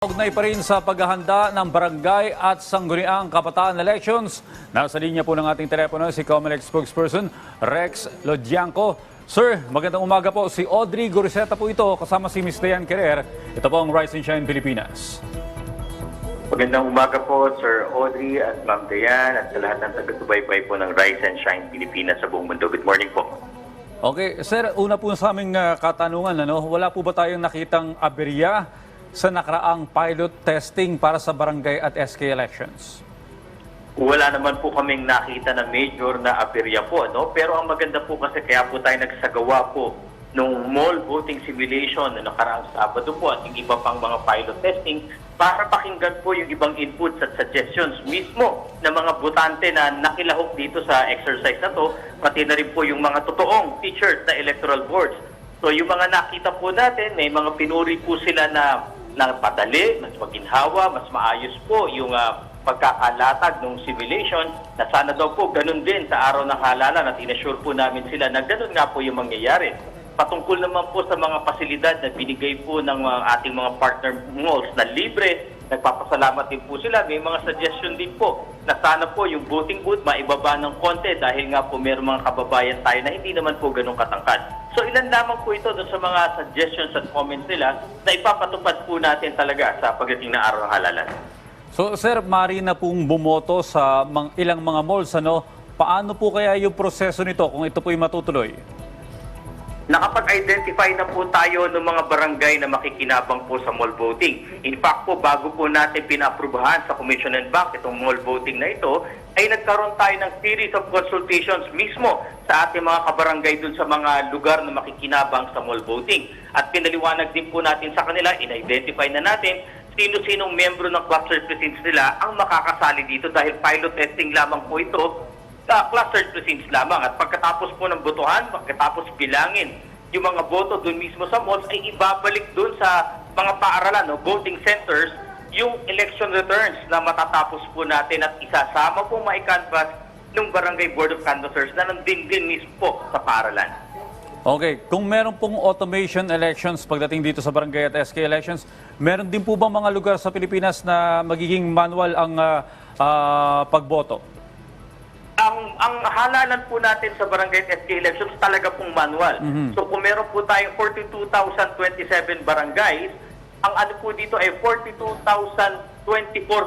Ugnay pa rin sa paghahanda ng barangay at sangguniang kabataan elections. Nasa linya po ng ating telepono si Comelec spokesperson Rex Lodianco. Sir, magandang umaga po. Si Audrey Goriseta po ito kasama si Ms. Dayan Querer. Ito po ang Rise and Shine Pilipinas. Magandang umaga po, Sir Audrey at Ma'am Dayan at sa lahat ng taga-subaybay po ng Rise and Shine Pilipinas sa buong mundo. Good morning po. Okay, sir, una po sa aming ah, katanungan, ano, wala po ba tayong nakitang aberya sa nakaraang pilot testing para sa barangay at SK elections? Wala naman po kaming nakita na major na aberya po, no? Pero ang maganda po kasi kaya po tayo nagsagawa po nung mall voting simulation na nakaraang Sabado po at yung iba pang mga pilot testing para pakinggan po yung ibang inputs at suggestions mismo ng mga botante na nakilahok dito sa exercise na to, pati na rin po yung mga totoong featured na electoral boards. So yung mga nakita po natin, may mga pinuri po sila na na padali, mas maginhawa, mas maayos po yung ah, pagkakalatag ng simulation na sana daw po ganun din sa araw ng halalan at inassure po namin sila na ganun nga po yung mangyayari. Patungkol naman po sa mga pasilidad na binigay po ng mga ating mga partner malls na libre, nagpapasalamat din po sila. May mga suggestion din po na sana po yung voting booth maibaba ng konti dahil nga po meron mga kababayan tayo na hindi naman po ganun katangkad. So ilan lamang po ito sa mga suggestions at comments nila na ipapatupad po natin talaga sa pagdating na araw ng halalan. So, sir, mari na pong bumoto sa ilang mga malls, ano? Paano po kaya yung proseso nito kung ito po'y matutuloy? Nakapag-identify na po tayo ng mga barangay na makikinabang po sa mall voting. In fact po, bago po natin pinaaprubahan sa Commission and Bank itong mall voting na ito, ay nagkaroon tayo ng series of consultations mismo sa ating mga kabarangay dun sa mga lugar na makikinabang sa mall voting. At pinaliwanag din po natin sa kanila, in-identify na natin sino-sinong membro ng cluster precincts nila ang makakasali dito dahil pilot testing lamang po ito sa clustered precincts lamang. At pagkatapos po ng botohan, pagkatapos bilangin yung mga boto doon mismo sa malls, ay ibabalik doon sa mga paaralan, no, voting centers, yung election returns na matatapos po natin at isasama po maikanvas ng Barangay Board of Canvassers na nandin din mismo sa paaralan. Okay, kung meron pong automation elections pagdating dito sa barangay at SK elections, meron din po bang mga lugar sa Pilipinas na magiging manual ang ah, ah, pagboto? Ang halalan po natin sa barangay at SK elections talaga pong manual. So kung meron po tayong 42,027 barangays, ang ano po dito ay 42,024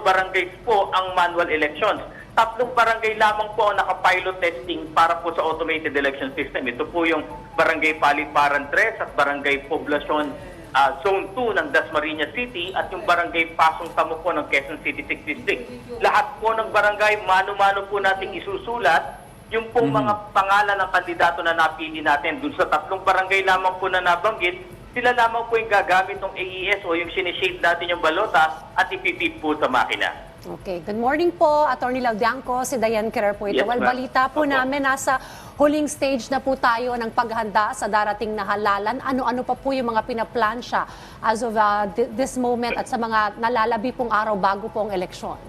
barangays po ang manual elections. Tatlong barangay lamang po ang naka-pilot testing para po sa automated election system. Ito po yung Barangay Paliparan 3 at Barangay Poblacion ah, Zone 2 ng Dasmariñas City at yung Barangay Pasong Tamo po ng Quezon City 6 District. Lahat po ng barangay, mano-mano po nating isusulat yung pong mga pangalan ng kandidato na napili natin. Dun sa tatlong barangay lamang po na nabanggit, sila lamang po yung gagamit ng AES o yung sinishade natin yung balota at ipipip po sa makina. Okay, good morning po, Attorney Laudianco, si Diane Kerr po ito. Yes, well, balita po Opo. namin, nasa huling stage na po tayo ng paghanda sa darating na halalan. Ano-ano pa po yung mga pinaplansya as of uh, thi- this moment at sa mga nalalabi pong araw bago po ang eleksyon?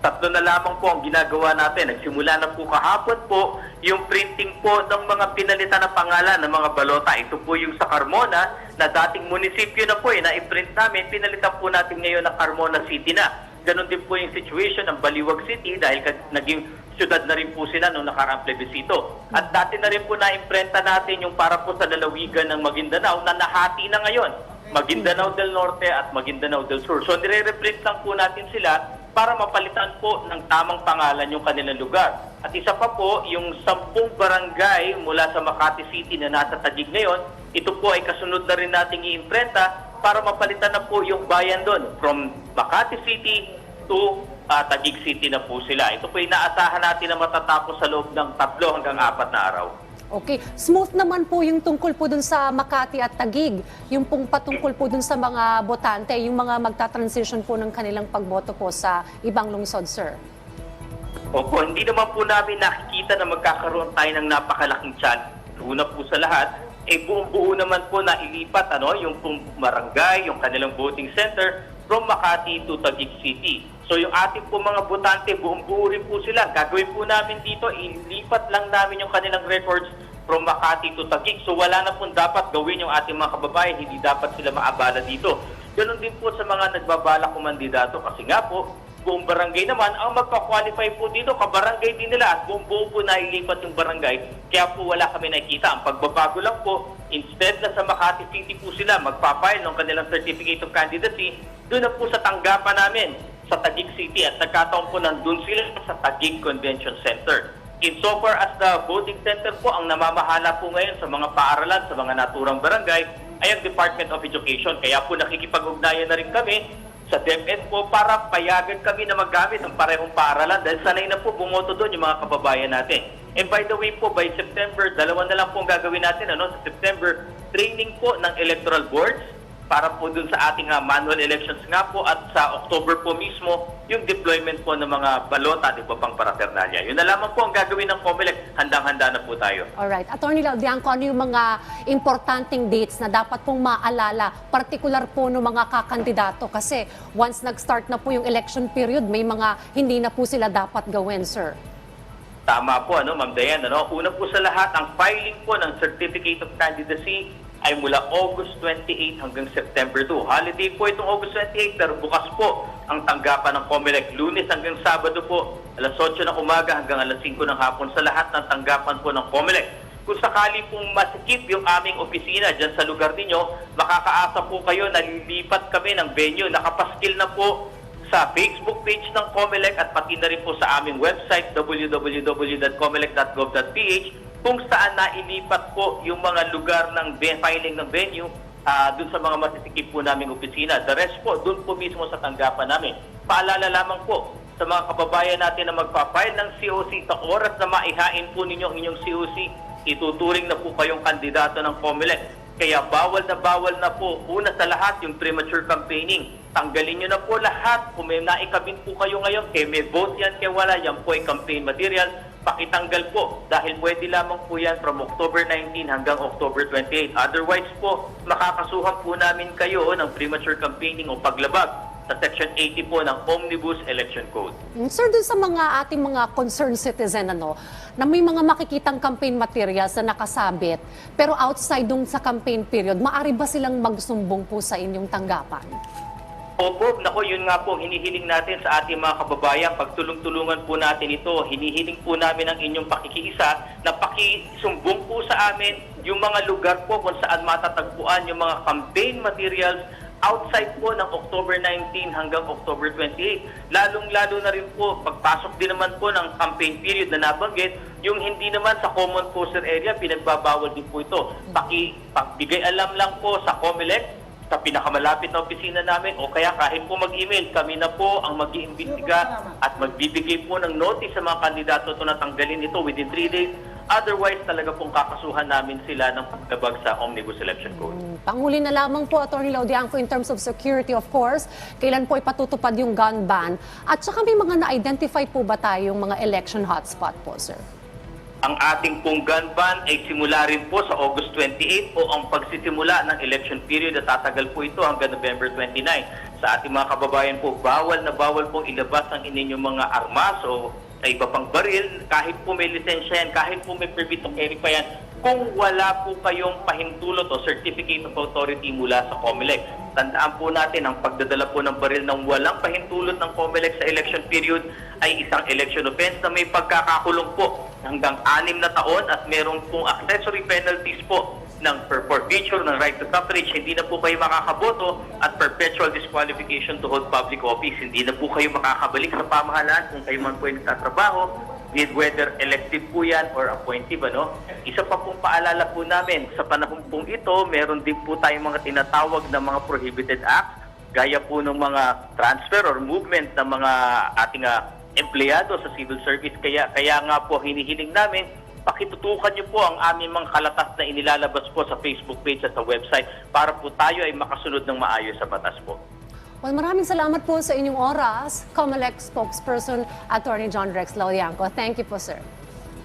Tatlo na lamang po ang ginagawa natin. Nagsimula na po kahapon po yung printing po ng mga pinalitan na pangalan ng mga balota. Ito po yung sa Carmona na dating munisipyo na po eh, na i-print namin. Pinalitan po natin ngayon na Carmona City na. Ganon din po yung situation ng Baliwag City dahil naging syudad na rin po sila nung nakaraang plebisito. At dati na rin po na-imprenta natin yung para po sa lalawigan ng Maguindanao na nahati na ngayon. Maguindanao del Norte at Maguindanao del Sur. So nire-reprint lang po natin sila para mapalitan po ng tamang pangalan yung kanilang lugar. At isa pa po, yung sampung barangay mula sa Makati City na nasa Taguig ngayon, ito po ay kasunod na rin nating i-imprenta para mapalitan na po yung bayan doon from Makati City to ah, Taguig City na po sila. Ito po inaasahan natin na matatapos sa loob ng tatlo hanggang apat na araw. Okay, smooth naman po yung tungkol po dun sa Makati at Tagig, yung pong patungkol po dun sa mga botante, yung mga magta-transition po ng kanilang pagboto po sa ibang lungsod, sir. Opo, hindi naman po namin nakikita na magkakaroon tayo ng napakalaking chance. Una po sa lahat, eh buong buo naman po na ilipat ano, yung pong barangay, yung kanilang voting center from Makati to Taguig City. So yung ating po mga botante, buong buo rin po sila. Gagawin po namin dito, ilipat lang namin yung kanilang records from Makati to Taguig. So wala na pong dapat gawin yung ating mga kababayan, hindi dapat sila maabala dito. Ganun din po sa mga nagbabalak kumandidato kasi nga po, buong barangay naman, ang magpa-qualify po dito, kabarangay din nila at buong buo po nailipat yung barangay. Kaya po wala kami nakikita. Ang pagbabago lang po, instead na sa Makati City po sila magpapile ng kanilang Certificate of Candidacy, doon na po sa tanggapan namin sa Taguig City at nagkataon po nandun sila sa Taguig Convention Center. Insofar as the voting center po ang namamahala po ngayon sa mga paaralan, sa mga naturang barangay, ay ang Department of Education. Kaya po nakikipag-ugnayan na rin kami sa DepEd po para payagan kami na maggamit ng parehong paaralan dahil sanay na po bumoto doon yung mga kababayan natin. And by the way po, by September, dalawa na lang po ang gagawin natin. Ano? Sa September, training po ng electoral boards para po dun sa ating ah, manual elections nga po at sa October po mismo yung deployment po ng mga balota at iba pang paraphernalia. Yun na lamang po ang gagawin ng COMELEC. Handang-handa na po tayo. Alright. Attorney Laudianco, ano yung mga importanteng dates na dapat pong maalala, particular po ng mga kakandidato? Kasi once nag-start na po yung election period, may mga hindi na po sila dapat gawin, sir. Tama po, ano, Ma'am Dayan. Ano? Una po sa lahat, ang filing po ng Certificate of Candidacy ay mula August 28 hanggang September 2. Holiday po itong August 28 pero bukas po ang tanggapan ng COMELEC lunes hanggang Sabado po alas 8 ng umaga hanggang alas 5 ng hapon sa lahat ng tanggapan po ng COMELEC. Kung sakali pong masikip yung aming opisina dyan sa lugar ninyo, makakaasa po kayo na lilipat kami ng venue. Nakapaskil na po sa Facebook page ng COMELEC at pati na rin po sa aming website www.comelec.gov.ph kung saan nailipat po yung mga lugar ng filing ng venue ah, dun sa mga masisikip po naming opisina. The rest po, dun po mismo sa tanggapan namin. Paalala lamang po sa mga kababayan natin na magpa-file ng COC sa oras na maihain po ninyo ang inyong COC, ituturing na po kayong kandidato ng COMELEC. Kaya bawal na bawal na po, una sa lahat, yung premature campaigning. Tanggalin nyo na po lahat. Kung may naikabit po kayo ngayon, kaya may vote yan, kaya wala, yan po ay campaign material. Pakitanggal po dahil pwede lamang po yan from October 19 hanggang October 28. Otherwise po, makakasuhan po namin kayo ng premature campaigning o paglabag sa Section 80 po ng Omnibus Election Code. Mm, Sir, dun sa mga ating mga concerned citizen, ano, na may mga makikitang campaign materials na nakasabit, pero outside dun sa campaign period, maari ba silang magsumbong po sa inyong tanggapan? Opo, nako yun nga po, hinihiling natin sa ating mga kababayan, pagtulong-tulungan po natin ito, hinihiling po namin ang inyong pakikiisa na pakisumbong po sa amin yung mga lugar po kung saan matatagpuan yung mga campaign materials outside po ng October 19 hanggang October 28. Lalong-lalo na rin po, pagpasok din naman po ng campaign period na nabanggit, yung hindi naman sa common poster area, pinagbabawal din po ito. Paki, pagbigay alam lang po sa COMELEC, sa pinakamalapit na opisina namin o kaya kahit po mag-email, kami na po ang mag iimbestiga at magbibigay po ng notice sa mga kandidato to na tanggalin ito within 3 days. Otherwise, talaga pong kakasuhan namin sila ng paglabag sa Omnibus Election Code. Mm, Panghuli na lamang po, Attorney Laudianco, in terms of security, of course, kailan po ipatutupad yung gun ban? At saka may mga na-identify po ba tayong mga election hotspot po, sir? Ang ating pong gun ban ay simula rin po sa August 28 o ang pagsisimula ng election period at tatagal po ito hanggang November 29. Sa ating mga kababayan po, bawal na bawal pong ilabas ang inyong mga armas o ay iba pang baril, kahit po may lisensya yan, kahit po may permit to carry pa yan, kung wala po kayong pahintulot o certificate of authority mula sa COMELEC. Tandaan po natin, ang pagdadala po ng baril ng walang pahintulot ng COMELEC sa election period ay isang election offense na may pagkakakulong po hanggang anim na taon at meron pong accessory penalties po ng per forfeiture ng right to suffrage, hindi na po kayo makakaboto at perpetual disqualification to hold public office. Hindi na po kayo makakabalik sa pamahalaan kung kayo man po ay nagtatrabaho, whether elective po yan or appointive. Ano? Isa pa pong paalala po namin, sa panahon pong ito, meron din po tayong mga tinatawag na mga prohibited acts, gaya po ng mga transfer or movement ng mga ating ah, empleyado sa civil service. Kaya, kaya nga po hinihiling namin pakitutukan niyo po ang aming mga kalatas na inilalabas po sa Facebook page at sa website para po tayo ay makasunod ng maayos sa batas po. Well, maraming salamat po sa inyong oras, COMELEC spokesperson, Attorney John Rex Laudianco. Thank you po, sir.